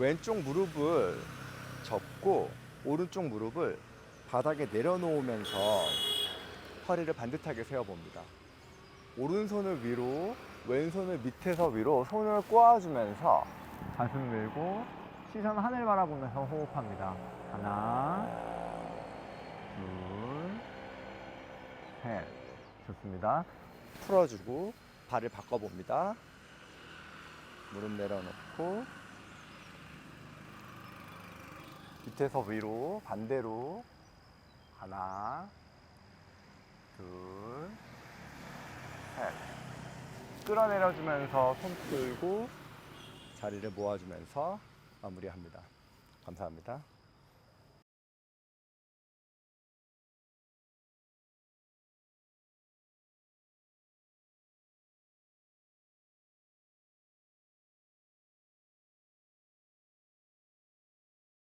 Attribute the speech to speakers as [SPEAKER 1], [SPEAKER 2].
[SPEAKER 1] 왼쪽 무릎을 접고 오른쪽 무릎을 바닥에 내려놓으면서 허리를 반듯하게 세워봅니다. 오른손을 위로, 왼손을 밑에서 위로 손을 꼬아주면서 가슴 밀고 시선 하늘 바라보면서 호흡합니다. 하나, 둘, 셋. 좋습니다. 풀어주고 발을 바꿔봅니다. 무릎 내려놓고 밑에서 위로 반대로 하나, 둘, 셋. 끌어내려주면서 손 풀고 자리를 모아주면서 마무리합니다. 감사합니다.